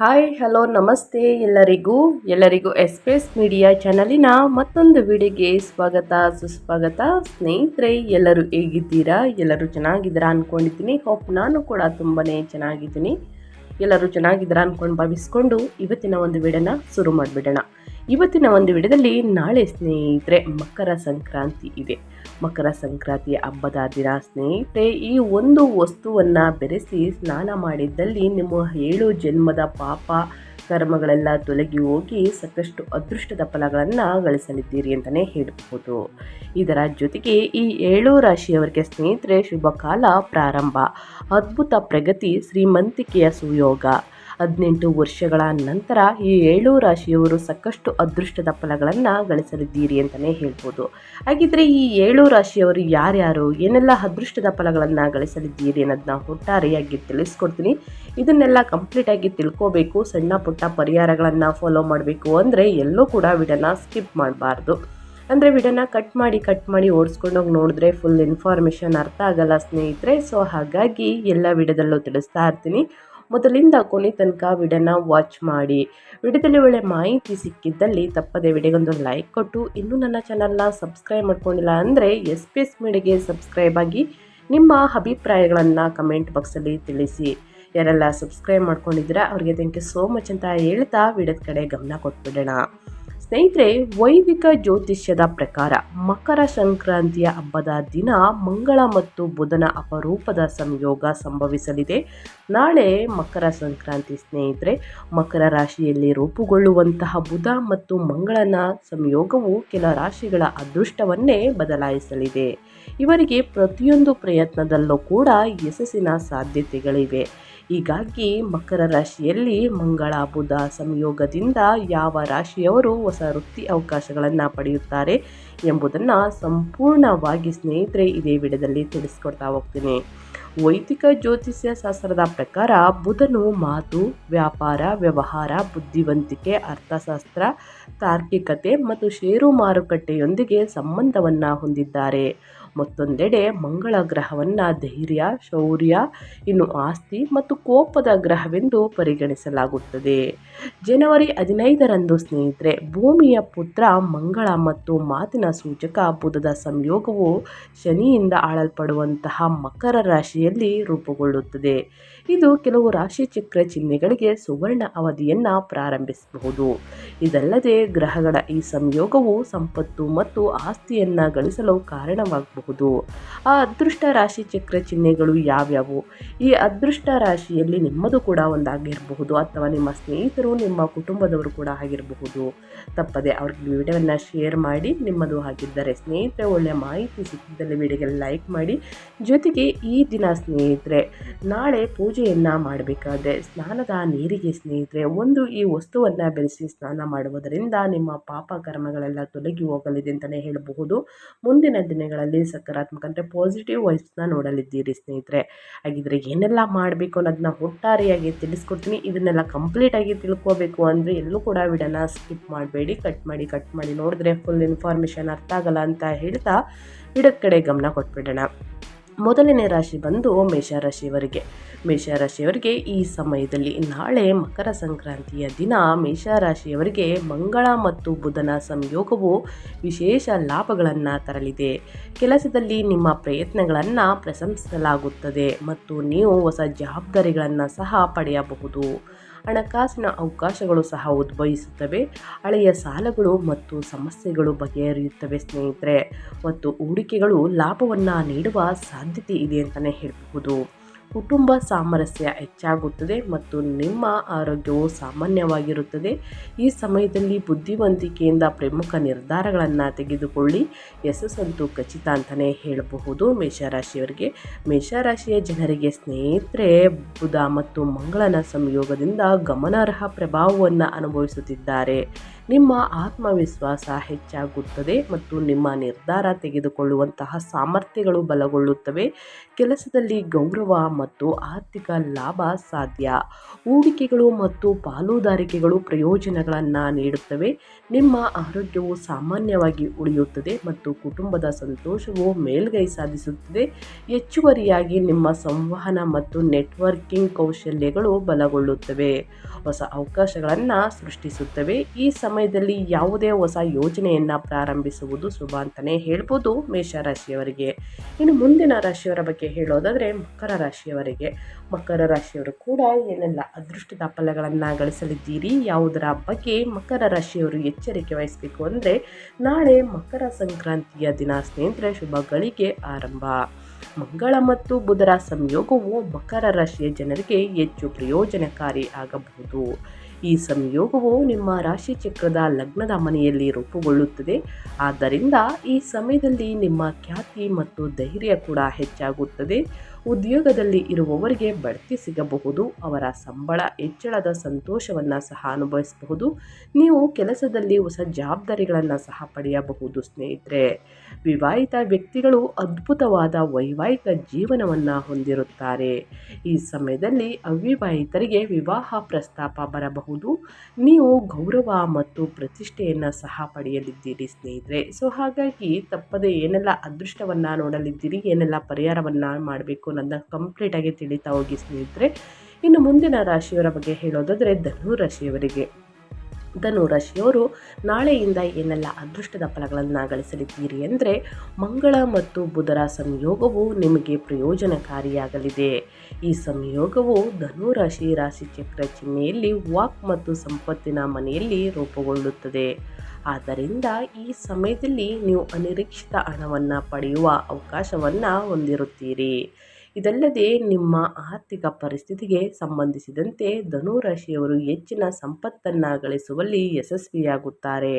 Hi, hello, ನಮಸ್ತೆ ಎಲ್ಲರಿಗೂ. ಎಲ್ಲರಿಗೂ ಎಸ್ಪೇಸ್ ಮೀಡಿಯಾ ಚಾನಲಿನ ಮತ್ತೊಂದು ವಿಡಿಯೋಗೆ ಸ್ವಾಗತ, ಸುಸ್ವಾಗತ. ಸ್ನೇಹಿತರೆ, ಎಲ್ಲರೂ ಹೇಗಿದ್ದೀರಾ? ಎಲ್ಲರೂ ಚೆನ್ನಾಗಿದ್ದೀರಾ ಅಂದ್ಕೊಂಡಿದ್ದೀನಿ ಹೋಪ್ ನಾನು ಕೂಡ ತುಂಬಾ ಚೆನ್ನಾಗಿದ್ದೀನಿ. ಎಲ್ಲರೂ ಚೆನ್ನಾಗಿದ್ದೀರಾ ಅಂದ್ಕೊಂಡು ಭಾವಿಸ್ಕೊಂಡು ಇವತ್ತಿನ ಒಂದು ವಿಡಿಯೋನ ಶುರು ಮಾಡಿಬಿಡೋಣ. ಇವತ್ತಿನ ಒಂದು ವಿಡಿಯೋದಲ್ಲಿ ನಾಳೆ ಸ್ನೇಹಿತರೆ ಮಕರ ಸಂಕ್ರಾಂತಿ ಇದೆ. ಮಕರ ಸಂಕ್ರಾಂತಿ, ಹಬ್ಬದ ದಿನ ಸ್ನೇಹಿತರೆ, ಈ ಒಂದು ವಸ್ತುವನ್ನ ಬೆರೆಸಿ ಸ್ನಾನ ಮಾಡಿದ್ದಲ್ಲಿ ನಿಮ್ಮ ಏಳು ಜನ್ಮದ ಪಾಪ ಕರ್ಮಗಳೆಲ್ಲ ತೊಲಗಿ ಹೋಗಿ ಸಾಕಷ್ಟು ಅದೃಷ್ಟದ ಫಲಗಳನ್ನು ಗಳಿಸಲಿದ್ದೀರಿ ಅಂತಲೇ ಹೇಳಬಹುದು. ಇದರ ಜೊತೆಗೆ ಈ ಏಳು ರಾಶಿಯವರಿಗೆ ಸ್ನೇಹಿತರೆ ಶುಭ ಕಾಲ ಪ್ರಾರಂಭ. ಅದ್ಭುತ ಪ್ರಗತಿ, ಶ್ರೀಮಂತಿಕೆಯ ಸುಯೋಗ. ಹದಿನೆಂಟು ವರ್ಷಗಳ ನಂತರ ಈ ಏಳು ರಾಶಿಯವರು ಸಾಕಷ್ಟು ಅದೃಷ್ಟದ ಫಲಗಳನ್ನು ಗಳಿಸಲಿದ್ದೀರಿ ಅಂತಲೇ ಹೇಳ್ಬೋದು. ಹಾಗಿದ್ರೆ ಈ ಏಳು ರಾಶಿಯವರು ಯಾರ್ಯಾರು, ಏನೆಲ್ಲ ಅದೃಷ್ಟದ ಫಲಗಳನ್ನು ಗಳಿಸಲಿದ್ದೀರಿ ಅನ್ನೋದನ್ನ ಒಟ್ಟಾರೆಯಾಗಿ ತಿಳಿಸ್ಕೊಡ್ತೀನಿ. ಇದನ್ನೆಲ್ಲ ಕಂಪ್ಲೀಟಾಗಿ ತಿಳ್ಕೋಬೇಕು, ಸಣ್ಣ ಪುಟ್ಟ ಪರಿಹಾರಗಳನ್ನು ಫಾಲೋ ಮಾಡಬೇಕು ಅಂದರೆ ಎಲ್ಲೂ ಕೂಡ ವಿಡನ್ನ ಸ್ಕಿಪ್ ಮಾಡಬಾರ್ದು. ಅಂದರೆ ವಿಡನ್ನ ಕಟ್ ಮಾಡಿ ಕಟ್ ಮಾಡಿ ಓಡಿಸ್ಕೊಂಡೋಗಿ ನೋಡಿದ್ರೆ ಫುಲ್ ಇನ್ಫಾರ್ಮೇಷನ್ ಅರ್ಥ ಆಗಲ್ಲ ಸ್ನೇಹಿತರೆ. ಸೊ ಹಾಗಾಗಿ ಎಲ್ಲ ವಿಡದಲ್ಲೂ ತಿಳಿಸ್ತಾ ಇರ್ತೀನಿ. ಮೊದಲಿಂದ ಕೊನೆ ತನಕ ವಿಡಿಯೋನ ವಾಚ್ ಮಾಡಿ. ವಿಡಿಯೋದಲ್ಲಿ ಒಳ್ಳೆ ಮಾಹಿತಿ ಸಿಕ್ಕಿದ್ದಲ್ಲಿ ತಪ್ಪದೆ ವಿಡಿಯೋಗೊಂದು ಲೈಕ್ ಕೊಟ್ಟು, ಇನ್ನೂ ನನ್ನ ಚಾನಲ್ನ ಸಬ್ಸ್ಕ್ರೈಬ್ ಮಾಡ್ಕೊಂಡಿಲ್ಲ ಅಂದರೆ ಎಸ್ ಪಿ ಎಸ್ ಮೀಡಿಯಾಗೆ ಸಬ್ಸ್ಕ್ರೈಬ್ ಆಗಿ ನಿಮ್ಮ ಅಭಿಪ್ರಾಯಗಳನ್ನು ಕಮೆಂಟ್ ಬಾಕ್ಸಲ್ಲಿ ತಿಳಿಸಿ. ಯಾರೆಲ್ಲ ಸಬ್ಸ್ಕ್ರೈಬ್ ಮಾಡ್ಕೊಂಡಿದ್ದೀರಾ, ಅವ್ರಿಗೆ ಥ್ಯಾಂಕ್ ಯು ಸೋ ಮಚ್ ಅಂತ ಹೇಳ್ತಾ ವಿಡಿಯೋದ ಕಡೆ ಗಮನ ಕೊಟ್ಬಿಡೋಣ. ಸ್ನೇಹಿತರೆ, ವೈದಿಕ ಜ್ಯೋತಿಷ್ಯದ ಪ್ರಕಾರ ಮಕರ ಸಂಕ್ರಾಂತಿಯ ಹಬ್ಬದ ದಿನ ಮಂಗಳ ಮತ್ತು ಬುಧನ ಅಪರೂಪದ ಸಂಯೋಗ ಸಂಭವಿಸಲಿದೆ. ನಾಳೆ ಮಕರ ಸಂಕ್ರಾಂತಿ ಸ್ನೇಹಿತರೆ, ಮಕರ ರಾಶಿಯಲ್ಲಿ ರೂಪುಗೊಳ್ಳುವಂತಹ ಬುಧ ಮತ್ತು ಮಂಗಳನ ಸಂಯೋಗವು ಕೆಲ ರಾಶಿಗಳ ಅದೃಷ್ಟವನ್ನೇ ಬದಲಾಯಿಸಲಿದೆ. ಇವರಿಗೆ ಪ್ರತಿಯೊಂದು ಪ್ರಯತ್ನದಲ್ಲೂ ಕೂಡ ಯಶಸ್ಸಿನ ಸಾಧ್ಯತೆಗಳಿವೆ. ಹೀಗಾಗಿ ಮಕರ ರಾಶಿಯಲ್ಲಿ ಮಂಗಳ, ಬುಧ ಸಂಯೋಗದಿಂದ ಯಾವ ರಾಶಿಯವರು ಹೊಸ ವೃತ್ತಿ ಅವಕಾಶಗಳನ್ನು ಪಡೆಯುತ್ತಾರೆ ಎಂಬುದನ್ನು ಸಂಪೂರ್ಣವಾಗಿ ಸ್ನೇಹಿತರೆ ಇದೇ ವಿಡಿಯೋದಲ್ಲಿ ತಿಳಿಸ್ಕೊಡ್ತಾ ಹೋಗ್ತೀನಿ. ವೈದಿಕ ಜ್ಯೋತಿಷ್ಯ ಶಾಸ್ತ್ರದ ಪ್ರಕಾರ ಬುಧನು ಮಾತು, ವ್ಯಾಪಾರ, ವ್ಯವಹಾರ, ಬುದ್ಧಿವಂತಿಕೆ, ಅರ್ಥಶಾಸ್ತ್ರ, ತಾರ್ಕಿಕತೆ ಮತ್ತು ಷೇರು ಮಾರುಕಟ್ಟೆಯೊಂದಿಗೆ ಸಂಬಂಧವನ್ನು ಹೊಂದಿದ್ದಾರೆ. ಮತ್ತೊಂದೆಡೆ ಮಂಗಳ ಗ್ರಹವನ್ನು ಧೈರ್ಯ, ಶೌರ್ಯ, ಇನ್ನು ಆಸ್ತಿ ಮತ್ತು ಕೋಪದ ಗ್ರಹವೆಂದು ಪರಿಗಣಿಸಲಾಗುತ್ತದೆ. ಜನವರಿ ಹದಿನೈದರಂದು ಸ್ನೇಹಿತರೆ, ಭೂಮಿಯ ಪುತ್ರ ಮಂಗಳ ಮತ್ತು ಮಾತಿನ ಸೂಚಕ ಬುಧದ ಸಂಯೋಗವು ಶನಿಯಿಂದ ಆಳಲ್ಪಡುವಂತಹ ಮಕರ ರಾಶಿಯಲ್ಲಿ ರೂಪುಗೊಳ್ಳುತ್ತದೆ. ಇದು ಕೆಲವು ರಾಶಿ ಚಕ್ರ ಚಿಹ್ನೆಗಳಿಗೆ ಸುವರ್ಣ ಅವಧಿಯನ್ನು ಪ್ರಾರಂಭಿಸಬಹುದು. ಇದಲ್ಲದೆ ಗ್ರಹಗಳ ಈ ಸಂಯೋಗವು ಸಂಪತ್ತು ಮತ್ತು ಆಸ್ತಿಯನ್ನು ಗಳಿಸಲು ಕಾರಣವಾಗಬಹುದು. ಆ ಅದೃಷ್ಟ ರಾಶಿ ಚಕ್ರ ಚಿಹ್ನೆಗಳು ಯಾವ್ಯಾವು? ಈ ಅದೃಷ್ಟ ರಾಶಿಯಲ್ಲಿ ನಿಮ್ಮದು ಕೂಡ ಒಂದಾಗಿರಬಹುದು ಅಥವಾ ನಿಮ್ಮ ಸ್ನೇಹಿತರು, ನಿಮ್ಮ ಕುಟುಂಬದವರು ಕೂಡ ಆಗಿರಬಹುದು. ತಪ್ಪದೆ ಅವ್ರಿಗೆ ವಿಡಿಯೋವನ್ನು ಶೇರ್ ಮಾಡಿ, ನಿಮ್ಮದು ಆಗಿದ್ದರೆ ಸ್ನೇಹಿತರೆ ಒಳ್ಳೆಯ ಮಾಹಿತಿ ಸಿಕ್ಕಿದ್ದಲ್ಲಿ ವಿಡಿಯೋಗೆ ಲೈಕ್ ಮಾಡಿ. ಜೊತೆಗೆ ಈ ದಿನ ಸ್ನೇಹಿತರೆ, ನಾಳೆ ಪೂಜೆಯನ್ನು ಮಾಡಬೇಕಾದ್ರೆ ಸ್ನಾನದ ನೀರಿಗೆ ಸ್ನೇಹಿತರೆ, ಒಂದು ಈ ವಸ್ತುವನ್ನು ಬೆರೆಸಿ ಸ್ನಾನ ಮಾಡುವುದರಿಂದ ನಿಮ್ಮ ಪಾಪ ಕರ್ಮಗಳೆಲ್ಲ ತೊಲಗಿ ಹೋಗಲಿದೆ ಅಂತಲೇ ಹೇಳಬಹುದು. ಮುಂದಿನ ದಿನಗಳಲ್ಲಿ ಸಕಾರಾತ್ಮಕ ಅಂದರೆ ಪಾಸಿಟಿವ್ ವೈಸ್ನ ನೋಡಲಿದ್ದೀರಿ ಸ್ನೇಹಿತರೆ. ಹಾಗಿದ್ರೆ ಏನೆಲ್ಲ ಮಾಡಬೇಕು ಅನ್ನೋದನ್ನ ಒಟ್ಟಾರೆಯಾಗಿ ತಿಳಿಸ್ಕೊಡ್ತೀನಿ. ಇದನ್ನೆಲ್ಲ ಕಂಪ್ಲೀಟಾಗಿ ತಿಳ್ಕೋಬೇಕು ಅಂದರೆ ಎಲ್ಲೂ ಕೂಡ ವಿಡೋನ ಸ್ಕಿಪ್ ಮಾಡಬೇಡಿ. ಕಟ್ ಮಾಡಿ ಕಟ್ ಮಾಡಿ ನೋಡಿದ್ರೆ ಫುಲ್ ಇನ್ಫಾರ್ಮೇಷನ್ ಅರ್ಥ ಆಗಲ್ಲ ಅಂತ ಹೇಳ್ತಾ ವಿಡೋದ ಕಡೆ ಗಮನ ಕೊಟ್ಬಿಡೋಣ. ಮೊದಲನೇ ರಾಶಿ ಬಂದು ಮೇಷರಾಶಿಯವರಿಗೆ. ಮೇಷರಾಶಿಯವರಿಗೆ ಈ ಸಮಯದಲ್ಲಿ ನಾಳೆ ಮಕರ ಸಂಕ್ರಾಂತಿಯ ದಿನ. ಮೇಷರಾಶಿಯವರಿಗೆ ಮಂಗಳ ಮತ್ತು ಬುಧನ ಸಂಯೋಗವು ವಿಶೇಷ ಲಾಭಗಳನ್ನು ತರಲಿದೆ. ಕೆಲಸದಲ್ಲಿ ನಿಮ್ಮ ಪ್ರಯತ್ನಗಳನ್ನು ಪ್ರಶಂಸಿಸಲಾಗುತ್ತದೆ ಮತ್ತು ನೀವು ಹೊಸ ಜವಾಬ್ದಾರಿಗಳನ್ನು ಸಹ ಪಡೆಯಬಹುದು. ಹಣಕಾಸಿನ ಅವಕಾಶಗಳು ಸಹ ಉದ್ಭವಿಸುತ್ತವೆ. ಹಳೆಯ ಸಾಲಗಳು ಮತ್ತು ಸಮಸ್ಯೆಗಳು ಬಗೆಹರಿಯುತ್ತವೆ ಸ್ನೇಹಿತರೆ. ಮತ್ತು ಹೂಡಿಕೆಗಳು ಲಾಭವನ್ನು ನೀಡುವ ಸಾಧ್ಯತೆ ಇದೆ ಅಂತಲೇ ಹೇಳಬಹುದು. ಕುಟುಂಬ ಸಾಮರಸ್ಯ ಹೆಚ್ಚಾಗುತ್ತದೆ ಮತ್ತು ನಿಮ್ಮ ಆರೋಗ್ಯವು ಸಾಮಾನ್ಯವಾಗಿರುತ್ತದೆ. ಈ ಸಮಯದಲ್ಲಿ ಬುದ್ಧಿವಂತಿಕೆಯಿಂದ ಪ್ರಮುಖ ನಿರ್ಧಾರಗಳನ್ನು ತೆಗೆದುಕೊಳ್ಳಿ. ಯಶಸ್ಸಂತೂ ಖಚಿತ ಅಂತಲೇ ಹೇಳಬಹುದು. ಮೇಷರಾಶಿಯವರಿಗೆ, ಮೇಷರಾಶಿಯ ಜನರಿಗೆ ಸ್ನೇಹಿತರೆ, ಬುಧ ಮತ್ತು ಮಂಗಳನ ಸಂಯೋಗದಿಂದ ಗಮನಾರ್ಹ ಪ್ರಭಾವವನ್ನು ಅನುಭವಿಸುತ್ತಿದ್ದಾರೆ. ನಿಮ್ಮ ಆತ್ಮವಿಶ್ವಾಸ ಹೆಚ್ಚಾಗುತ್ತದೆ ಮತ್ತು ನಿಮ್ಮ ನಿರ್ಧಾರ ತೆಗೆದುಕೊಳ್ಳುವಂತಹ ಸಾಮರ್ಥ್ಯಗಳು ಬಲಗೊಳ್ಳುತ್ತವೆ. ಕೆಲಸದಲ್ಲಿ ಗೌರವ ಮತ್ತು ಆರ್ಥಿಕ ಲಾಭ ಸಾಧ್ಯ. ಹೂಡಿಕೆಗಳು ಮತ್ತು ಪಾಲುದಾರಿಕೆಗಳು ಪ್ರಯೋಜನಗಳನ್ನು ನೀಡುತ್ತವೆ. ನಿಮ್ಮ ಆರೋಗ್ಯವು ಸಾಮಾನ್ಯವಾಗಿ ಉಳಿಯುತ್ತದೆ ಮತ್ತು ಕುಟುಂಬದ ಸಂತೋಷವು ಮೇಲ್ಗೈ ಸಾಧಿಸುತ್ತದೆ. ಹೆಚ್ಚುವರಿಯಾಗಿ ನಿಮ್ಮ ಸಂವಹನ ಮತ್ತು ನೆಟ್ವರ್ಕಿಂಗ್ ಕೌಶಲ್ಯಗಳು ಬಲಗೊಳ್ಳುತ್ತವೆ. ಹೊಸ ಅವಕಾಶಗಳನ್ನು ಸೃಷ್ಟಿಸುತ್ತವೆ. ಈ ಸಮಯದಲ್ಲಿ ಯಾವುದೇ ಹೊಸ ಯೋಜನೆಯನ್ನು ಪ್ರಾರಂಭಿಸುವುದು ಶುಭ ಅಂತಲೇ ಹೇಳ್ಬೋದು ಮೇಷರಾಶಿಯವರಿಗೆ ಇನ್ನು ಮುಂದಿನ ರಾಶಿಯವರ ಬಗ್ಗೆ ಹೇಳೋದಾದರೆ ಮಕರ ರಾಶಿಯವರಿಗೆ, ಮಕರ ರಾಶಿಯವರು ಕೂಡ ಏನೆಲ್ಲ ಅದೃಷ್ಟದ ಫಲಗಳನ್ನು ಗಳಿಸಲಿದ್ದೀರಿ ಯಾವುದರ ಬಗ್ಗೆ ಮಕರ ರಾಶಿಯವರು ಎಚ್ಚರಿಕೆ ವಹಿಸಬೇಕು ಅಂದರೆ ನಾಳೆ ಮಕರ ಸಂಕ್ರಾಂತಿಯ ದಿನ ಸ್ನೇಹಿತರೆ ಶುಭಗಳಿಗೆ ಆರಂಭ. ಮಂಗಳ ಮತ್ತು ಬುಧರ ಸಂಯೋಗವು ಮಕರ ರಾಶಿಯ ಜನರಿಗೆ ಹೆಚ್ಚು ಪ್ರಯೋಜನಕಾರಿ ಆಗಬಹುದು. ಈ ಸಂಯೋಗವು ನಿಮ್ಮ ರಾಶಿ ಚಕ್ರದ ಲಗ್ನದ ಮನೆಯಲ್ಲಿ ರೂಪುಗೊಳ್ಳುತ್ತದೆ. ಆದ್ದರಿಂದ ಈ ಸಮಯದಲ್ಲಿ ನಿಮ್ಮ ಖ್ಯಾತಿ ಮತ್ತು ಧೈರ್ಯ ಕೂಡ ಹೆಚ್ಚಾಗುತ್ತದೆ. ಉದ್ಯೋಗದಲ್ಲಿ ಇರುವವರಿಗೆ ಬಡ್ತಿ ಸಿಗಬಹುದು, ಅವರ ಸಂಬಳ, ಹೆಚ್ಚಳದ ಸಂತೋಷವನ್ನು ಸಹ ಅನುಭವಿಸಬಹುದು. ನೀವು ಕೆಲಸದಲ್ಲಿ ಹೊಸ ಜವಾಬ್ದಾರಿಗಳನ್ನು ಸಹ ಪಡೆಯಬಹುದು ಸ್ನೇಹಿತರೆ. ವಿವಾಹಿತ ವ್ಯಕ್ತಿಗಳು ಅದ್ಭುತವಾದ ವೈವಾಹಿಕ ಜೀವನವನ್ನು ಹೊಂದಿರುತ್ತಾರೆ. ಈ ಸಮಯದಲ್ಲಿ ಅವಿವಾಹಿತರಿಗೆ ವಿವಾಹ ಪ್ರಸ್ತಾಪ ಬರಬಹುದು. ನೀವು ಗೌರವ ಮತ್ತು ಪ್ರತಿಷ್ಠೆಯನ್ನು ಸಹ ಪಡೆಯಲಿದ್ದೀರಿ ಸ್ನೇಹಿತರೆ. ಸೊ ಹಾಗಾಗಿ ತಪ್ಪದೆ ಏನೆಲ್ಲ ಅದೃಷ್ಟವನ್ನು ನೋಡಲಿದ್ದೀರಿ, ಏನೆಲ್ಲ ಪರಿಹಾರವನ್ನು ಮಾಡಬೇಕು ಅನ್ನೋದನ್ನ ಕಂಪ್ಲೀಟಾಗಿ ತಿಳಿತಾ ಹೋಗಿ ಸ್ನೇಹಿತರೆ. ಇನ್ನು ಮುಂದಿನ ರಾಶಿಯವರ ಬಗ್ಗೆ ಹೇಳೋದಾದರೆ ಧನು ರಾಶಿಯವರಿಗೆ ಧನು ರಾಶಿಯವರು ನಾಳೆಯಿಂದ ಏನೆಲ್ಲ ಅದೃಷ್ಟದ ಫಲಗಳನ್ನು ಗಳಿಸಲಿದ್ದೀರಿ ಅಂದರೆ ಮಂಗಳ ಮತ್ತು ಬುಧರ ಸಂಯೋಗವು ನಿಮಗೆ ಪ್ರಯೋಜನಕಾರಿಯಾಗಲಿದೆ. ಈ ಸಂಯೋಗವು ಧನುರಾಶಿ ರಾಶಿ ರಾಶಿ ಚಕ್ರ ಚಿಹ್ನೆಯಲ್ಲಿ ವಾಕ್ ಮತ್ತು ಸಂಪತ್ತಿನ ಮನೆಯಲ್ಲಿ ರೂಪುಗೊಳ್ಳುತ್ತದೆ. ಆದ್ದರಿಂದ ಈ ಸಮಯದಲ್ಲಿ ನೀವು ಅನಿರೀಕ್ಷಿತ ಹಣವನ್ನು ಪಡೆಯುವ ಅವಕಾಶವನ್ನು ಹೊಂದಿರುತ್ತೀರಿ. ಇದಲ್ಲದೆ ನಿಮ್ಮ ಆರ್ಥಿಕ ಪರಿಸ್ಥಿತಿಗೆ ಸಂಬಂಧಿಸಿದಂತೆ ಧನುರಾಶಿಯವರು ಹೆಚ್ಚಿನ ಸಂಪತ್ತನ್ನು ಗಳಿಸುವಲ್ಲಿ ಯಶಸ್ವಿಯಾಗುತ್ತಾರೆ.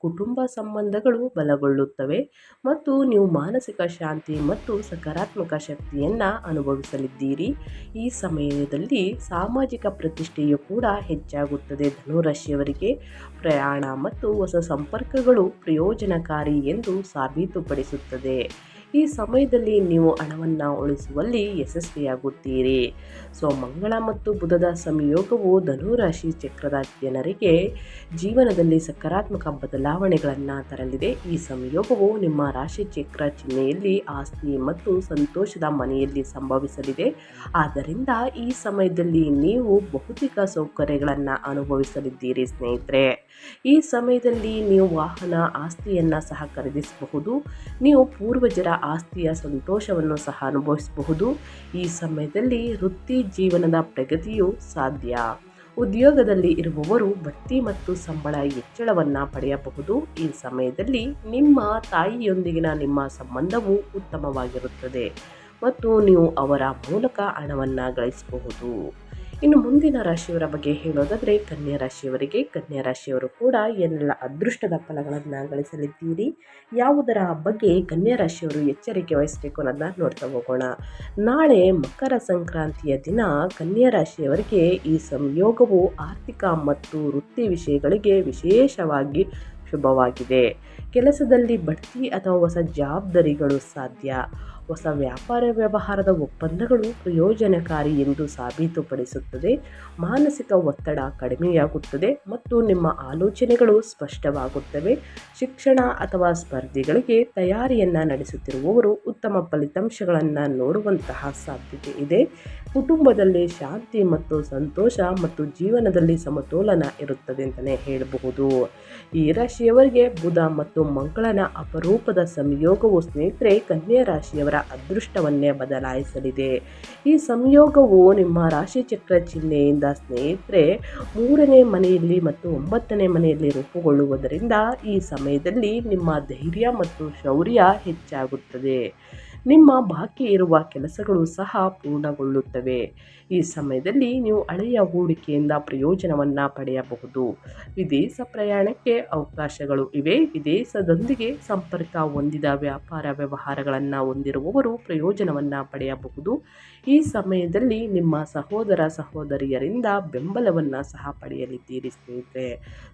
ಕುಟುಂಬ ಸಂಬಂಧಗಳು ಬಲಗೊಳ್ಳುತ್ತವೆ ಮತ್ತು ನೀವು ಮಾನಸಿಕ ಶಾಂತಿ ಮತ್ತು ಸಕಾರಾತ್ಮಕ ಶಕ್ತಿಯನ್ನು ಅನುಭವಿಸಲಿದ್ದೀರಿ. ಈ ಸಮಯದಲ್ಲಿ ಸಾಮಾಜಿಕ ಪ್ರತಿಷ್ಠೆಯು ಕೂಡ ಹೆಚ್ಚಾಗುತ್ತದೆ. ಧನುರಾಶಿಯವರಿಗೆ ಪ್ರಯಾಣ ಮತ್ತು ಹೊಸ ಸಂಪರ್ಕಗಳು ಪ್ರಯೋಜನಕಾರಿ ಎಂದು ಸಾಬೀತುಪಡಿಸುತ್ತದೆ. ಈ ಸಮಯದಲ್ಲಿ ನೀವು ಹಣವನ್ನು ಉಳಿಸುವಲ್ಲಿ ಯಶಸ್ವಿಯಾಗುತ್ತೀರಿ. ಸೊ, ಮಂಗಳ ಮತ್ತು ಬುಧದ ಸಂಯೋಗವು ಧನುರಾಶಿ ಚಕ್ರದ ಜನರಿಗೆ ಜೀವನದಲ್ಲಿ ಸಕಾರಾತ್ಮಕ ಬದಲಾವಣೆಗಳನ್ನು ತರಲಿದೆ. ಈ ಸಂಯೋಗವು ನಿಮ್ಮ ರಾಶಿ ಚಕ್ರ ಚಿಹ್ನೆಯಲ್ಲಿ ಆಸ್ತಿ ಮತ್ತು ಸಂತೋಷದ ಮನೆಯಲ್ಲಿ ಸಂಭವಿಸಲಿದೆ. ಆದ್ದರಿಂದ ಈ ಸಮಯದಲ್ಲಿ ನೀವು ಭೌತಿಕ ಸೌಕರ್ಯಗಳನ್ನು ಅನುಭವಿಸಲಿದ್ದೀರಿ ಸ್ನೇಹಿತರೆ. ಈ ಸಮಯದಲ್ಲಿ ನೀವು ವಾಹನ, ಆಸ್ತಿಯನ್ನು ಸಹ ಖರೀದಿಸಬಹುದು. ನೀವು ಪೂರ್ವಜರ ಆಸ್ತಿಯ ಸಂತೋಷವನ್ನು ಸಹ ಅನುಭವಿಸಬಹುದು. ಈ ಸಮಯದಲ್ಲಿ ವೃತ್ತಿ ಜೀವನದ ಪ್ರಗತಿಯು ಸಾಧ್ಯ. ಉದ್ಯೋಗದಲ್ಲಿ ಇರುವವರು ಬಡ್ತಿ ಮತ್ತು ಸಂಬಳ ಹೆಚ್ಚಳವನ್ನು ಪಡೆಯಬಹುದು. ಈ ಸಮಯದಲ್ಲಿ ನಿಮ್ಮ ತಾಯಿಯೊಂದಿಗಿನ ನಿಮ್ಮ ಸಂಬಂಧವು ಉತ್ತಮವಾಗಿರುತ್ತದೆ ಮತ್ತು ನೀವು ಅವರ ಮೂಲಕ ಹಣವನ್ನು ಗಳಿಸಬಹುದು. ಇನ್ನು ಮುಂದಿನ ರಾಶಿಯವರ ಬಗ್ಗೆ ಹೇಳೋದಾದರೆ ಕನ್ಯಾ ರಾಶಿಯವರಿಗೆ ಕನ್ಯಾ ರಾಶಿಯವರು ಕೂಡ ಏನೆಲ್ಲ ಅದೃಷ್ಟದ ಫಲಗಳನ್ನು ಗಳಿಸಲಿದ್ದೀರಿ? ಯಾವುದರ ಬಗ್ಗೆ ಕನ್ಯಾ ರಾಶಿಯವರು ಎಚ್ಚರಿಕೆ ವಹಿಸಬೇಕು ಅನ್ನೋದನ್ನ ನೋಡ್ತಾ ಹೋಗೋಣ. ನಾಳೆ ಮಕರ ಸಂಕ್ರಾಂತಿಯ ದಿನ ಕನ್ಯಾ ರಾಶಿಯವರಿಗೆ ಈ ಸಂಯೋಗವು ಆರ್ಥಿಕ ಮತ್ತು ವೃತ್ತಿ ವಿಷಯಗಳಿಗೆ ವಿಶೇಷವಾಗಿ ಶುಭವಾಗಿದೆ. ಕೆಲಸದಲ್ಲಿ ಬಡ್ತಿ ಅಥವಾ ಹೊಸ ಜವಾಬ್ದಾರಿಗಳು ಸಾಧ್ಯ. ಹೊಸ ವ್ಯಾಪಾರ ವ್ಯವಹಾರದ ಒಪ್ಪಂದಗಳು ಪ್ರಯೋಜನಕಾರಿ ಎಂದು ಸಾಬೀತುಪಡಿಸುತ್ತದೆ. ಮಾನಸಿಕ ಒತ್ತಡ ಕಡಿಮೆಯಾಗುತ್ತದೆ ಮತ್ತು ನಿಮ್ಮ ಆಲೋಚನೆಗಳು ಸ್ಪಷ್ಟವಾಗುತ್ತವೆ. ಶಿಕ್ಷಣ ಅಥವಾ ಸ್ಪರ್ಧೆಗಳಿಗೆ ತಯಾರಿಯನ್ನು ನಡೆಸುತ್ತಿರುವವರು ಉತ್ತಮ ಫಲಿತಾಂಶಗಳನ್ನು ನೋಡುವಂತಹ ಸಾಧ್ಯತೆ ಇದೆ. ಕುಟುಂಬದಲ್ಲಿ ಶಾಂತಿ ಮತ್ತು ಸಂತೋಷ ಮತ್ತು ಜೀವನದಲ್ಲಿ ಸಮತೋಲನ ಇರುತ್ತದೆ ಅಂತಲೇ ಹೇಳಬಹುದು. ಈ ರಾಶಿಯವರಿಗೆ ಬುಧ ಮತ್ತು ಮಂಗಳನ ಅಪರೂಪದ ಸಂಯೋಗವು ಸ್ನೇಹಿತರೆ ಕನ್ಯಾ ರಾಶಿಯವರ ಅದೃಷ್ಟವನ್ನೇ ಬದಲಾಯಿಸಲಿದೆ. ಈ ಸಂಯೋಗವು ನಿಮ್ಮ ರಾಶಿ ಚಕ್ರ ಚಿಹ್ನೆಯಿಂದ ಸ್ನೇಹಿತರೆ ಮೂರನೇ ಮನೆಯಲ್ಲಿ ಮತ್ತು ಒಂಬತ್ತನೇ ಮನೆಯಲ್ಲಿ ರೂಪುಗೊಳ್ಳುವುದರಿಂದ ಈ ಸಮಯದಲ್ಲಿ ನಿಮ್ಮ ಧೈರ್ಯ ಮತ್ತು ಶೌರ್ಯ ಹೆಚ್ಚಾಗುತ್ತದೆ. ನಿಮ್ಮ ಬಾಕಿ ಇರುವ ಕೆಲಸಗಳು ಸಹ ಪೂರ್ಣಗೊಳ್ಳುತ್ತವೆ. ಈ ಸಮಯದಲ್ಲಿ ನೀವು ಹಳೆಯ ಹೂಡಿಕೆಯಿಂದ ಪ್ರಯೋಜನವನ್ನು ಪಡೆಯಬಹುದು. ವಿದೇಶ ಪ್ರಯಾಣಕ್ಕೆ ಅವಕಾಶಗಳು ಇವೆ. ವಿದೇಶದೊಂದಿಗೆ ಸಂಪರ್ಕ ಹೊಂದಿದ ವ್ಯಾಪಾರ ವ್ಯವಹಾರಗಳನ್ನು ಹೊಂದಿರುವವರು ಪ್ರಯೋಜನವನ್ನು ಪಡೆಯಬಹುದು. ಈ ಸಮಯದಲ್ಲಿ ನಿಮ್ಮ ಸಹೋದರ ಸಹೋದರಿಯರಿಂದ ಬೆಂಬಲವನ್ನು ಸಹ ಪಡೆಯಲಿದ್ದೀರಿ ಸ್ನೇಹಿತರೆ.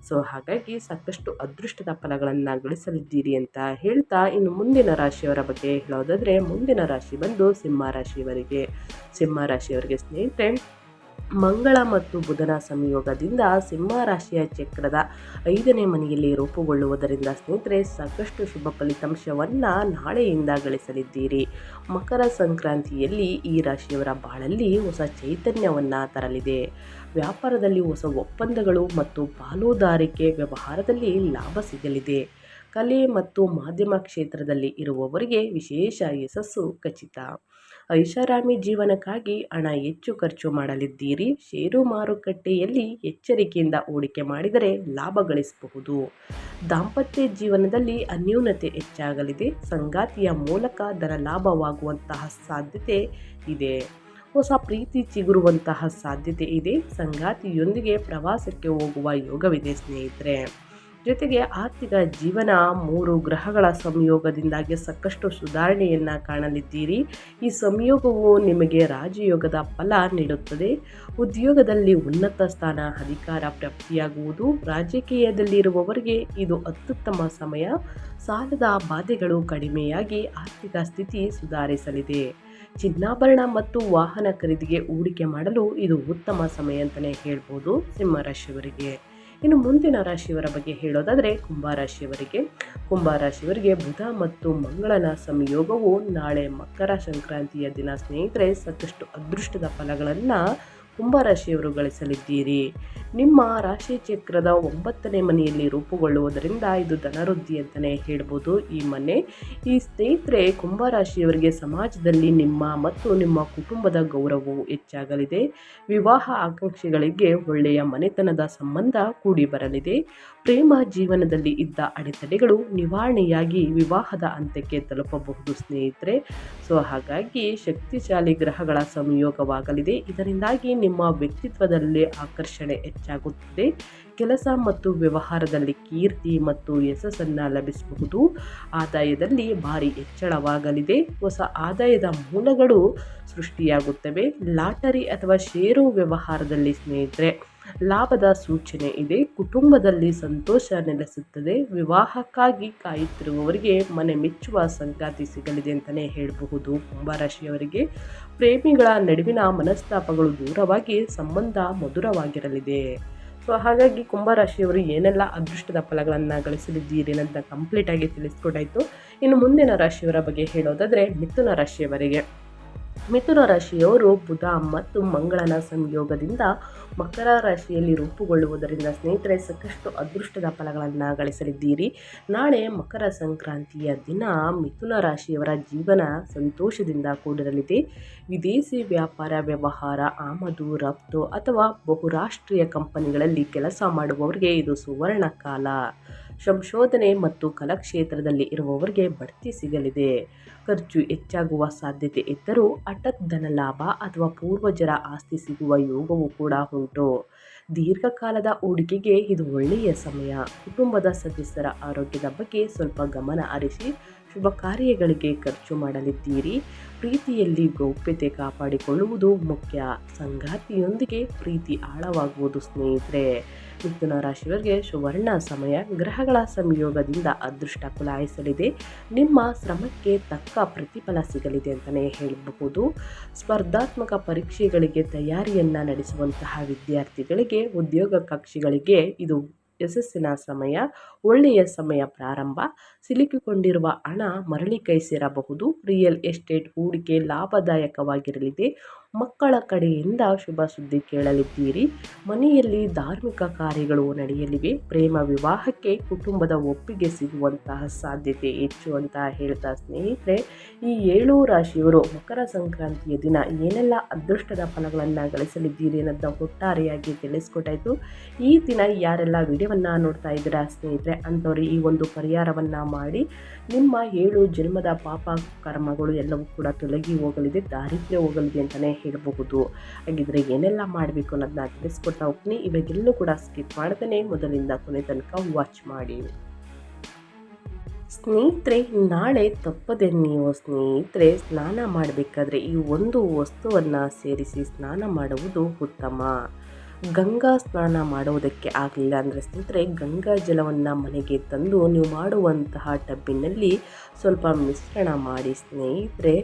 ಸೊ ಹಾಗಾಗಿ ಸಾಕಷ್ಟು ಅದೃಷ್ಟದ ಫಲಗಳನ್ನು ಗಳಿಸಲಿದ್ದೀರಿ ಅಂತ ಹೇಳ್ತಾ ಇನ್ನು ಮುಂದಿನ ರಾಶಿಯವರ ಬಗ್ಗೆ ಹೇಳೋದಾದರೆ ಮುಂದಿನ ರಾಶಿ ಬಂದು ಸಿಂಹ ರಾಶಿಯವರಿಗೆ. ಸಿಂಹ ರಾಶಿಯವರಿಗೆ ಸ್ನೇಹಿತರೆ ಮಂಗಳ ಮತ್ತು ಬುಧನ ಸಂಯೋಗದಿಂದ ಸಿಂಹ ರಾಶಿಯ ಚಕ್ರದ ಐದನೇ ಮನೆಯಲ್ಲಿ ರೂಪುಗೊಳ್ಳುವುದರಿಂದ ಸ್ನೇಹಿತರೆ, ಸಾಕಷ್ಟು ಶುಭ ಫಲಿತಾಂಶವನ್ನು ನಾಳೆಯಿಂದ ಗಳಿಸಲಿದ್ದೀರಿ. ಮಕರ ಸಂಕ್ರಾಂತಿಯಲ್ಲಿ ಈ ರಾಶಿಯವರ ಬಾಳಲ್ಲಿ ಹೊಸ ಚೈತನ್ಯವನ್ನು ತರಲಿದೆ. ವ್ಯಾಪಾರದಲ್ಲಿ ಹೊಸ ಒಪ್ಪಂದಗಳು ಮತ್ತು ಪಾಲುದಾರಿಕೆ ವ್ಯವಹಾರದಲ್ಲಿ ಲಾಭ ಸಿಗಲಿದೆ. ಕಲೆ ಮತ್ತು ಮಾಧ್ಯಮ ಕ್ಷೇತ್ರದಲ್ಲಿ ಇರುವವರಿಗೆ ವಿಶೇಷ ಯಶಸ್ಸು ಖಚಿತ. ಐಷಾರಾಮಿ ಜೀವನಕ್ಕಾಗಿ ಹಣ ಹೆಚ್ಚು ಖರ್ಚು ಮಾಡಲಿದ್ದೀರಿ. ಷೇರು ಮಾರುಕಟ್ಟೆಯಲ್ಲಿ ಎಚ್ಚರಿಕೆಯಿಂದ ಹೂಡಿಕೆ ಮಾಡಿದರೆ ಲಾಭ ಗಳಿಸಬಹುದು. ದಾಂಪತ್ಯ ಜೀವನದಲ್ಲಿ ಅನ್ಯೂನತೆ ಹೆಚ್ಚಾಗಲಿದೆ. ಸಂಗಾತಿಯ ಮೂಲಕ ದರ ಲಾಭವಾಗುವಂತಹ ಸಾಧ್ಯತೆ ಇದೆ. ಹೊಸ ಪ್ರೀತಿ ಚಿಗುರುವಂತಹ ಸಾಧ್ಯತೆ ಇದೆ. ಸಂಗಾತಿಯೊಂದಿಗೆ ಪ್ರವಾಸಕ್ಕೆ ಹೋಗುವ ಯೋಗವಿದೆ ಸ್ನೇಹಿತರೆ. ಜೊತೆಗೆ ಆರ್ಥಿಕ ಜೀವನ ಮೂರು ಗ್ರಹಗಳ ಸಂಯೋಗದಿಂದಾಗಿ ಸಾಕಷ್ಟು ಸುಧಾರಣೆಯನ್ನು ಕಾಣಲಿದ್ದೀರಿ. ಈ ಸಂಯೋಗವು ನಿಮಗೆ ರಾಜಯೋಗದ ಫಲ ನೀಡುತ್ತದೆ. ಉದ್ಯೋಗದಲ್ಲಿ ಉನ್ನತ ಸ್ಥಾನ ಅಧಿಕಾರ ಪ್ರಾಪ್ತಿಯಾಗುವುದು. ರಾಜಕೀಯದಲ್ಲಿರುವವರಿಗೆ ಇದು ಅತ್ಯುತ್ತಮ ಸಮಯ. ಸಾಲದ ಬಾಧೆಗಳು ಕಡಿಮೆಯಾಗಿ ಆರ್ಥಿಕ ಸ್ಥಿತಿ ಸುಧಾರಿಸಲಿದೆ. ಚಿನ್ನಾಭರಣ ಮತ್ತು ವಾಹನ ಖರೀದಿಗೆ ಹೂಡಿಕೆ ಮಾಡಲು ಇದು ಉತ್ತಮ ಸಮಯ ಅಂತಲೇ ಹೇಳ್ಬೋದು ಸಿಂಹರಾಶಿಯವರಿಗೆ. ಇನ್ನು ಮುಂದಿನ ರಾಶಿಯವರ ಬಗ್ಗೆ ಹೇಳೋದಾದರೆ ಕುಂಭರಾಶಿಯವರಿಗೆ ಕುಂಭರಾಶಿಯವರಿಗೆ ಬುಧ ಮತ್ತು ಮಂಗಳನ ಸಂಯೋಗವು ನಾಳೆ ಮಕರ ಸಂಕ್ರಾಂತಿಯ ದಿನ ಸ್ನೇಹಿತರೆ, ಸಾಕಷ್ಟು ಅದೃಷ್ಟದ ಫಲಗಳನ್ನು ಕುಂಭರಾಶಿಯವರು ಗಳಿಸಲಿದ್ದೀರಿ. ನಿಮ್ಮ ರಾಶಿ ಚಕ್ರದ ಒಂಬತ್ತನೇ ಮನೆಯಲ್ಲಿ ರೂಪುಗೊಳ್ಳುವುದರಿಂದ ಇದು ಧನವೃದ್ಧಿ ಅಂತಲೇ ಹೇಳ್ಬೋದು ಈ ಮನೆ. ಈ ಸ್ನೇಹಿತರೆ ಕುಂಭರಾಶಿಯವರಿಗೆ ಸಮಾಜದಲ್ಲಿ ನಿಮ್ಮ ಮತ್ತು ನಿಮ್ಮ ಕುಟುಂಬದ ಗೌರವವು ಹೆಚ್ಚಾಗಲಿದೆ. ವಿವಾಹ ಆಕಾಂಕ್ಷಿಗಳಿಗೆ ಒಳ್ಳೆಯ ಮನೆತನದ ಸಂಬಂಧ ಕೂಡಿ ಬರಲಿದೆ. ಪ್ರೇಮ ಜೀವನದಲ್ಲಿ ಇದ್ದ ಅಡೆತಡೆಗಳು ನಿವಾರಣೆಯಾಗಿ ವಿವಾಹದ ಅಂತ್ಯಕ್ಕೆ ತಲುಪಬಹುದು ಸ್ನೇಹಿತರೆ. ಸೊ, ಹಾಗಾಗಿ ಶಕ್ತಿಶಾಲಿ ಗ್ರಹಗಳ ಸಂಯೋಗವಾಗಲಿದೆ. ಇದರಿಂದಾಗಿ ನಿಮ್ಮ ವ್ಯಕ್ತಿತ್ವದಲ್ಲಿ ಆಕರ್ಷಣೆ ಹೆಚ್ಚಾಗುತ್ತದೆ. ಕೆಲಸ ಮತ್ತು ವ್ಯವಹಾರದಲ್ಲಿ ಕೀರ್ತಿ ಮತ್ತು ಯಶಸ್ಸನ್ನು ಲಭಿಸಬಹುದು. ಆದಾಯದಲ್ಲಿ ಭಾರಿ ಹೆಚ್ಚಳವಾಗಲಿದೆ. ಹೊಸ ಆದಾಯದ ಮೂಲಗಳು ಸೃಷ್ಟಿಯಾಗುತ್ತವೆ. ಲಾಟರಿ ಅಥವಾ ಷೇರು ವ್ಯವಹಾರದಲ್ಲಿ ಸ್ನೇಹಿತರೆ, ಲಾಭದ ಸೂಚನೆ ಇದೆ. ಕುಟುಂಬದಲ್ಲಿ ಸಂತೋಷ ನೆಲೆಸುತ್ತದೆ. ವಿವಾಹಕ್ಕಾಗಿ ಕಾಯುತ್ತಿರುವವರಿಗೆ ಮನೆ ಮೆಚ್ಚುವ ಸಂಗಾತಿ ಸಿಗಲಿದೆ ಅಂತಲೇ ಹೇಳಬಹುದು ಕುಂಭರಾಶಿಯವರಿಗೆ ಪ್ರೇಮಿಗಳ ನಡುವಿನ ಮನಸ್ತಾಪಗಳು ದೂರವಾಗಿ ಸಂಬಂಧ ಮಧುರವಾಗಿರಲಿದೆ. ಸೊ ಹಾಗಾಗಿ ಕುಂಭರಾಶಿಯವರು ಏನೆಲ್ಲ ಅದೃಷ್ಟದ ಫಲಗಳನ್ನು ಗಳಿಸಲಿದ್ದೀರಿ ಅಂತ ಕಂಪ್ಲೀಟಾಗಿ ತಿಳಿಸ್ಕೊಟ್ಟಾಯಿತು ಇನ್ನು ಮುಂದಿನ ರಾಶಿಯವರ ಬಗ್ಗೆ ಹೇಳೋದಾದರೆ ಮಿಥುನ ರಾಶಿಯವರಿಗೆ. ಮಿಥುನ ರಾಶಿಯವರು ಬುಧ, ಮತ್ತು ಮಂಗಳನ ಸಂಯೋಗದಿಂದ ಮಕರ ರಾಶಿಯಲ್ಲಿ ರೂಪುಗೊಳ್ಳುವುದರಿಂದ ಸ್ನೇಹಿತರೆ, ಸಾಕಷ್ಟು ಅದೃಷ್ಟದ ಫಲಗಳನ್ನು ಗಳಿಸಲಿದ್ದೀರಿ. ನಾಳೆ ಮಕರ ಸಂಕ್ರಾಂತಿಯ ದಿನ ಮಿಥುನ ರಾಶಿಯವರ ಜೀವನ ಸಂತೋಷದಿಂದ ಕೂಡಿರಲಿದೆ. ವಿದೇಶಿ ವ್ಯಾಪಾರ, ವ್ಯವಹಾರ, ಆಮದು, ರಫ್ತು ಅಥವಾ ಬಹುರಾಷ್ಟ್ರೀಯ ಕಂಪನಿಗಳಲ್ಲಿ ಕೆಲಸ ಮಾಡುವವರಿಗೆ ಇದು ಸುವರ್ಣ ಕಾಲ ಸಂಶೋಧನೆ ಮತ್ತು ಕಲಾಕ್ಷೇತ್ರದಲ್ಲಿ ಇರುವವರಿಗೆ ಬಡ್ತಿ ಸಿಗಲಿದೆ. ಖರ್ಚು ಹೆಚ್ಚಾಗುವ ಸಾಧ್ಯತೆ ಇದ್ದರೂ ಹಠಾತ್ ಧನ ಲಾಭ ಅಥವಾ ಪೂರ್ವಜರ ಆಸ್ತಿ ಸಿಗುವ ಯೋಗವೂ ಕೂಡ ಉಂಟು. ದೀರ್ಘಕಾಲದ ಹೂಡಿಕೆಗೆ ಇದು ಒಳ್ಳೆಯ ಸಮಯ. ಕುಟುಂಬದ ಸದಸ್ಯರ ಆರೋಗ್ಯದ ಬಗ್ಗೆ ಸ್ವಲ್ಪ ಗಮನ ಹರಿಸಿ, ಶುಭ ಕಾರ್ಯಗಳಿಗೆ ಖರ್ಚು ಮಾಡಲಿದ್ದೀರಿ. ಪ್ರೀತಿಯಲ್ಲಿ ಗೌಪ್ಯತೆ ಕಾಪಾಡಿಕೊಳ್ಳುವುದು ಮುಖ್ಯ. ಸಂಗಾತಿಯೊಂದಿಗೆ ಪ್ರೀತಿ ಆಳವಾಗುವುದು ಸ್ನೇಹಿತರೆ. ಮಿಥುನ ರಾಶಿಯವರಿಗೆ ಸುವರ್ಣ ಸಮಯ ಗ್ರಹಗಳ ಸಂಯೋಗದಿಂದ ಅದೃಷ್ಟ ಕುಲಾಯಿಸಲಿದೆ. ನಿಮ್ಮ ಶ್ರಮಕ್ಕೆ ತಕ್ಕ ಪ್ರತಿಫಲ ಸಿಗಲಿದೆ ಅಂತಲೇ ಹೇಳಬಹುದು. ಸ್ಪರ್ಧಾತ್ಮಕ ಪರೀಕ್ಷೆಗಳಿಗೆ ತಯಾರಿಯನ್ನು ನಡೆಸುವಂತಹ ವಿದ್ಯಾರ್ಥಿಗಳಿಗೆ, ಉದ್ಯೋಗ ಕಕ್ಷಿಗಳಿಗೆ ಇದು ಯಶಸ್ಸಿನ ಸಮಯ, ಒಳ್ಳೆಯ ಸಮಯ ಪ್ರಾರಂಭ. ಸಿಲುಕಿಕೊಂಡಿರುವ ಹಣ ಮರಳಿ ಕೈ ಸೇರಬಹುದು. ರಿಯಲ್ ಎಸ್ಟೇಟ್ ಹೂಡಿಕೆ ಲಾಭದಾಯಕವಾಗಿರಲಿದೆ. ಮಕ್ಕಳ ಕಡೆಯಿಂದ ಶುಭ ಸುದ್ದಿ ಕೇಳಲಿದ್ದೀರಿ. ಮನೆಯಲ್ಲಿ ಧಾರ್ಮಿಕ ಕಾರ್ಯಗಳು ನಡೆಯಲಿವೆ. ಪ್ರೇಮ ವಿವಾಹಕ್ಕೆ ಕುಟುಂಬದ ಒಪ್ಪಿಗೆ ಸಿಗುವಂತಹ ಸಾಧ್ಯತೆ ಹೆಚ್ಚು ಅಂತ ಹೇಳ್ತಾ ಸ್ನೇಹಿತರೆ, ಈ ಏಳು ರಾಶಿಯವರು ಮಕರ ಸಂಕ್ರಾಂತಿಯ ದಿನ ಏನೆಲ್ಲ ಅದೃಷ್ಟದ ಫಲಗಳನ್ನು ಗಳಿಸಲಿದ್ದೀರಿ ಅನ್ನೋದನ್ನ ಒಟ್ಟಾರೆಯಾಗಿ ತಿಳಿಸ್ಕೊಟ್ಟಾಯಿತು. ಈ ದಿನ ಯಾರೆಲ್ಲ ವಿಡಿಯೋವನ್ನು ನೋಡ್ತಾ ಇದ್ದೀರಾ ಸ್ನೇಹಿತರೆ ಅಂಥವ್ರು ಈ ಒಂದು ಪರಿಹಾರವನ್ನು ಮಾಡಿ ನಿಮ್ಮ ಏಳು ಜನ್ಮದ ಪಾಪ ಕರ್ಮಗಳು ಎಲ್ಲವೂ ಕೂಡ ತೊಲಗಿ ಹೋಗಲಿದೆ, ದಾರಿದ್ರ್ಯ ಹೋಗಲಿದೆ ಅಂತಲೇ ಹೇಳಬಹುದು. ಹಾಗಿದ್ರೆ ಏನೆಲ್ಲ ಮಾಡಬೇಕು ಅನ್ನೋದನ್ನ ತಿಳಿಸ್ಕೊಡ್ತಾ ಹೋಗ್ತೀನಿ. ಇವಾಗೆಲ್ಲೂ ಕೂಡ ಸ್ಕಿಪ್ ಮಾಡ್ದೇ ಮೊದಲಿಂದ ಕೊನೆ ತನಕ ವಾಚ್ ಮಾಡಿ. ಸ್ನೇಹಿತರೆ, ನಾಳೆ ತಪ್ಪದೆ ನೀವು ಸ್ನೇಹಿತರೆ, ಸ್ನಾನ ಮಾಡಬೇಕಾದ್ರೆ ಈ ಒಂದು ವಸ್ತುವನ್ನು ಸೇರಿಸಿ ಸ್ನಾನ ಮಾಡುವುದು ಉತ್ತಮ. ಗಂಗಾ ಸ್ನಾನ ಮಾಡುವುದಕ್ಕೆ ಆಗಲಿಲ್ಲ ಅಂದರೆ ಸ್ನೇಹಿತರೆ, ಗಂಗಾ ಜಲವನ್ನು ಮನೆಗೆ ತಂದು ನೀವು ಮಾಡುವಂತಹ ಟಬ್ಬಿನಲ್ಲಿ ಸ್ವಲ್ಪ ಮಿಶ್ರಣ ಮಾಡಿ ಸ್ನೇಹಿತರೆ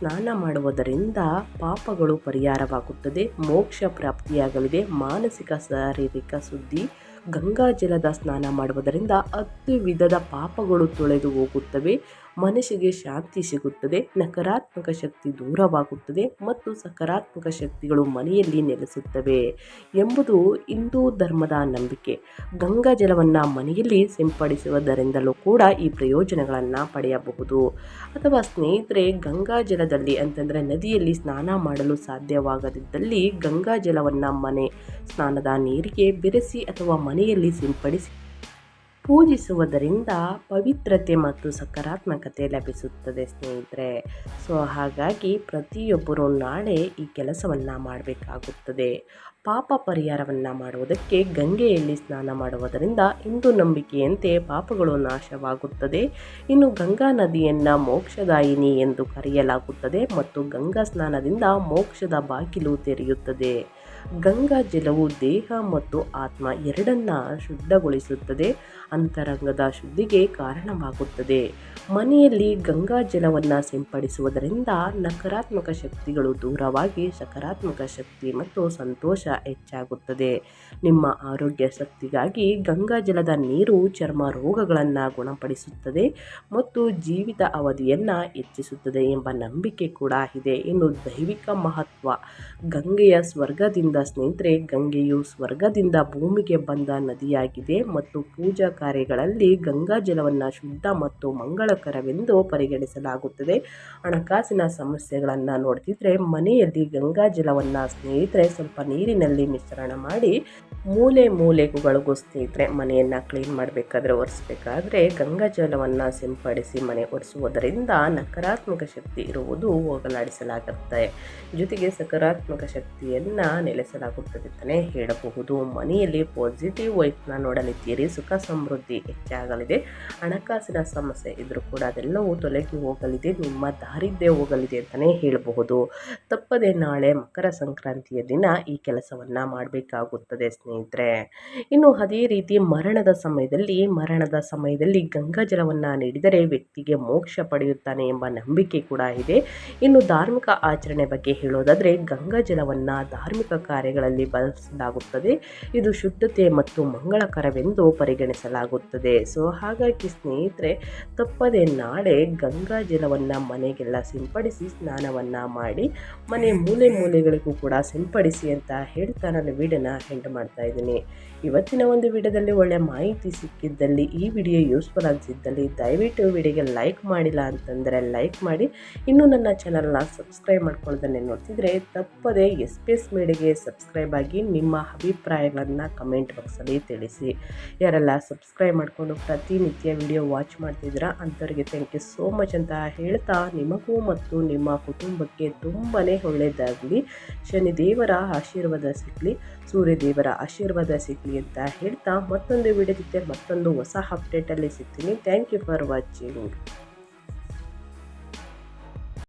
ಸ್ನಾನ ಮಾಡುವುದರಿಂದ ಪಾಪಗಳು ಪರಿಹಾರವಾಗುತ್ತದೆ, ಮೋಕ್ಷ ಪ್ರಾಪ್ತಿಯಾಗಲಿದೆ, ಮಾನಸಿಕ, ಶಾರೀರಿಕ ಸುದ್ದಿ ಗಂಗಾ ಜಲದ ಸ್ನಾನ ಮಾಡುವುದರಿಂದ ಹತ್ತು ವಿಧದ ಪಾಪಗಳು ತೊಳೆದು ಹೋಗುತ್ತವೆ. ಮನಸ್ಸಿಗೆ ಶಾಂತಿ ಸಿಗುತ್ತದೆ, ನಕಾರಾತ್ಮಕ ಶಕ್ತಿ ದೂರವಾಗುತ್ತದೆ ಮತ್ತು ಸಕಾರಾತ್ಮಕ ಶಕ್ತಿಗಳು ಮನೆಯಲ್ಲಿ ನೆಲೆಸುತ್ತವೆ ಎಂಬುದು ಹಿಂದೂ ಧರ್ಮದ ನಂಬಿಕೆ. ಗಂಗಾ ಜಲವನ್ನು ಮನೆಯಲ್ಲಿ ಸಿಂಪಡಿಸುವುದರಿಂದಲೂ ಕೂಡ ಈ ಪ್ರಯೋಜನಗಳನ್ನು ಪಡೆಯಬಹುದು. ಅಥವಾ ಸ್ನೇಹಿತರೆ, ಗಂಗಾ ಜಲದಲ್ಲಿ ಅಂತಂದರೆ ನದಿಯಲ್ಲಿ ಸ್ನಾನ ಮಾಡಲು ಸಾಧ್ಯವಾಗದಿದ್ದಲ್ಲಿ ಗಂಗಾ ಜಲವನ್ನು ಮನೆ ಸ್ನಾನದ ನೀರಿಗೆ ಬೆರೆಸಿ ಅಥವಾ ಮನೆಯಲ್ಲಿ ಸಿಂಪಡಿಸಿ ಪೂಜಿಸುವುದರಿಂದ ಪವಿತ್ರತೆ ಮತ್ತು ಸಕಾರಾತ್ಮಕತೆ ಲಭಿಸುತ್ತದೆ ಸ್ನೇಹಿತರೆ. ಸೊ ಹಾಗಾಗಿ ಪ್ರತಿಯೊಬ್ಬರು ನಾಳೆ ಈ ಕೆಲಸವನ್ನು ಮಾಡಬೇಕಾಗುತ್ತದೆ. ಪಾಪ ಪರಿಹಾರವನ್ನು ಮಾಡುವುದಕ್ಕೆ ಗಂಗೆಯಲ್ಲಿ ಸ್ನಾನ ಮಾಡುವುದರಿಂದ ಹಿಂದೂ ನಂಬಿಕೆಯಂತೆ ಪಾಪಗಳು ನಾಶವಾಗುತ್ತದೆ. ಇನ್ನು ಗಂಗಾ ನದಿಯನ್ನು ಮೋಕ್ಷದಾಯಿನಿ ಎಂದು ಕರೆಯಲಾಗುತ್ತದೆ ಮತ್ತು ಗಂಗಾ ಸ್ನಾನದಿಂದ ಮೋಕ್ಷದ ಬಾಗಿಲು ತೆರೆಯುತ್ತದೆ. ಗಂಗಾ ಜಲವು ದೇಹ ಮತ್ತು ಆತ್ಮ ಎರಡನ್ನ ಶುದ್ಧಗೊಳಿಸುತ್ತದೆ. ಅಂತರಂಗದ ಶುದ್ಧಿಗೆ ಕಾರಣವಾಗುತ್ತದೆ. ಮನೆಯಲ್ಲಿ ಗಂಗಾ ಜಲವನ್ನು ಸಿಂಪಡಿಸುವುದರಿಂದ ನಕಾರಾತ್ಮಕ ಶಕ್ತಿಗಳು ದೂರವಾಗಿ ಸಕಾರಾತ್ಮಕ ಶಕ್ತಿ ಮತ್ತು ಸಂತೋಷ ಹೆಚ್ಚಾಗುತ್ತದೆ. ನಿಮ್ಮ ಆರೋಗ್ಯ ಶಕ್ತಿಗಾಗಿ ಗಂಗಾ ಜಲದ ನೀರು ಚರ್ಮ ರೋಗಗಳನ್ನು ಗುಣಪಡಿಸುತ್ತದೆ ಮತ್ತು ಜೀವಿತ ಅವಧಿಯನ್ನು ಹೆಚ್ಚಿಸುತ್ತದೆ ಎಂಬ ನಂಬಿಕೆ ಕೂಡ ಇದೆ. ಇನ್ನು ದೈವಿಕ ಮಹತ್ವ, ಗಂಗೆಯ ಸ್ವರ್ಗದಿಂದ ಸ್ನೇಹಿತರೆ, ಗಂಗೆಯು ಸ್ವರ್ಗದಿಂದ ಭೂಮಿಗೆ ಬಂದ ನದಿಯಾಗಿದೆ ಮತ್ತು ಪೂಜಾ ಕಾರ್ಯಗಳಲ್ಲಿ ಗಂಗಾ ಜಲವನ್ನು ಶುದ್ಧ ಮತ್ತು ಮಂಗಳಕರವೆಂದು ಪರಿಗಣಿಸಲಾಗುತ್ತದೆ. ಹಣಕಾಸಿನ ಸಮಸ್ಯೆಗಳನ್ನು ನೋಡ್ತಿದ್ರೆ, ಮನೆಯಲ್ಲಿ ಗಂಗಾ ಜಲವನ್ನು ಸ್ನೇಹಿತರೆ ಸ್ವಲ್ಪ ನೀರಿನಲ್ಲಿ ಮಿಶ್ರಣ ಮಾಡಿ ಮೂಲೆ ಮೂಲೆಗಳಿಗೂ ಸ್ನೇಹಿತರೆ ಮನೆಯನ್ನು ಕ್ಲೀನ್ ಮಾಡಬೇಕಾದ್ರೆ ಒರೆಸ್ಬೇಕಾದ್ರೆ ಗಂಗಾ ಜಲವನ್ನು ಸಿಂಪಡಿಸಿ ಮನೆ ಒರೆಸುವುದರಿಂದ ನಕಾರಾತ್ಮಕ ಶಕ್ತಿ ಇರುವುದು ಹೋಗಲಾಡಿಸಲಾಗುತ್ತೆ. ಜೊತೆಗೆ ಸಕಾರಾತ್ಮಕ ಶಕ್ತಿಯನ್ನು ನೆಲೆಸಲಾಗುತ್ತದೆ ಅಂತಲೇ ಹೇಳಬಹುದು. ಮನೆಯಲ್ಲಿ ಪಾಸಿಟಿವ್ ವೈಫ್ನ ನೋಡಲಿದ್ದೀರಿ, ಸುಖ ಸಮೃದ್ಧಿ ಹೆಚ್ಚಾಗಲಿದೆ. ಹಣಕಾಸಿನ ಸಮಸ್ಯೆ ಇದ್ರೂ ಕೂಡ ಅದೆಲ್ಲವೂ ತೊಲಗಿ ಹೋಗಲಿದೆ, ನಿಮ್ಮ ದಾರಿದ್ರ್ಯ ಹೋಗಲಿದೆ ಅಂತಲೇ ಹೇಳಬಹುದು. ತಪ್ಪದೆ ನಾಳೆ ಮಕರ ಸಂಕ್ರಾಂತಿಯ ದಿನ ಈ ಕೆಲಸವನ್ನು ಮಾಡಬೇಕಾಗುತ್ತದೆ ಸ್ನೇಹಿತರೆ. ಇನ್ನು ಅದೇ ರೀತಿ ಮರಣದ ಸಮಯದಲ್ಲಿ ಮರಣದ ಸಮಯದಲ್ಲಿ ಗಂಗಾ ಜಲವನ್ನು ನೀಡಿದರೆ ವ್ಯಕ್ತಿಗೆ ಮೋಕ್ಷ ಪಡೆಯುತ್ತಾನೆ ಎಂಬ ನಂಬಿಕೆ ಕೂಡ ಇದೆ. ಇನ್ನು ಧಾರ್ಮಿಕ ಆಚರಣೆ ಬಗ್ಗೆ ಹೇಳೋದಾದರೆ ಗಂಗಾ ಜಲವನ್ನು ಧಾರ್ಮಿಕ ಕಾರ್ಯಗಳಲ್ಲಿ ಬಳಸಲಾಗುತ್ತದೆ. ಇದು ಶುದ್ಧತೆ ಮತ್ತು ಮಂಗಳಕರವೆಂದು ಪರಿಗಣಿಸಲಾಗುತ್ತದೆ. ಸೊ, ಹಾಗಾಗಿ ಸ್ನೇಹಿತರೆ, ತಪ್ಪದೆ ನಾಳೆ ಗಂಗಾ ಜಲವನ್ನು ಮನೆಗೆಲ್ಲ ಸಿಂಪಡಿಸಿ ಸ್ನಾನವನ್ನು ಮಾಡಿ, ಮನೆ ಮೂಲೆ ಮೂಲೆಗಳಿಗೂ ಕೂಡ ಸಿಂಪಡಿಸಿ ಅಂತ ಹೇಳ್ತಾ ನಾನು ವೀಡಿಯೋನ ಹೆಂಡ್ ಮಾಡ್ತಾ ಇದ್ದೀನಿ. ಇವತ್ತಿನ ಒಂದು ವಿಡಿಯೋದಲ್ಲಿ ಒಳ್ಳೆ ಮಾಹಿತಿ ಸಿಕ್ಕಿದ್ದಲ್ಲಿ ಈ ವಿಡಿಯೋ ಯೂಸ್ಫುಲ್ ಆಗಿಸಿದ್ದಲ್ಲಿ ದಯವಿಟ್ಟು ವಿಡಿಯೋಗೆ ಲೈಕ್ ಮಾಡಿಲ್ಲ ಅಂತಂದರೆ ಲೈಕ್ ಮಾಡಿ. ಇನ್ನೂ ನನ್ನ ಚಾನಲ್ನ ಸಬ್ಸ್ಕ್ರೈಬ್ ಮಾಡ್ಕೊಳ್ಳೋದನ್ನೇ ನೋಡ್ತಿದ್ರೆ ತಪ್ಪದೇ ಎಸ್ ಪಿ ಎಸ್ ಮೀಡಿಯಾಗೆ ಸಬ್ಸ್ಕ್ರೈಬ್ ಆಗಿ ನಿಮ್ಮ ಅಭಿಪ್ರಾಯಗಳನ್ನು ಕಮೆಂಟ್ ಬಾಕ್ಸಲ್ಲಿ ತಿಳಿಸಿ. ಯಾರೆಲ್ಲ ಸಬ್ಸ್ಕ್ರೈಬ್ ಮಾಡಿಕೊಂಡು ಪ್ರತಿನಿತ್ಯ ವಿಡಿಯೋ ವಾಚ್ ಮಾಡ್ತಿದ್ದೀರಾ ಅಂಥವ್ರಿಗೆ ಥ್ಯಾಂಕ್ ಯು ಸೋ ಮಚ್ ಅಂತ ಹೇಳ್ತಾ ನಿಮಗೂ ಮತ್ತು ನಿಮ್ಮ ಕುಟುಂಬಕ್ಕೆ ತುಂಬಾ ಒಳ್ಳೆಯದಾಗಲಿ ಶನಿದೇವರ ಆಶೀರ್ವಾದ ಸಿಗಲಿ. ಸೂರ್ಯದೇವರ ಆಶೀರ್ವಾದ ಸಿಗಲಿ ಅಂತ ಹೇಳ್ತಾ ಮತ್ತೊಂದು ವಿಡಿಯೋ ಜೊತೆ ಮತ್ತೊಂದು ಹೊಸ ಅಪ್ಡೇಟಲ್ಲಿ ಸಿಗ್ತೀನಿ. Thank you for watching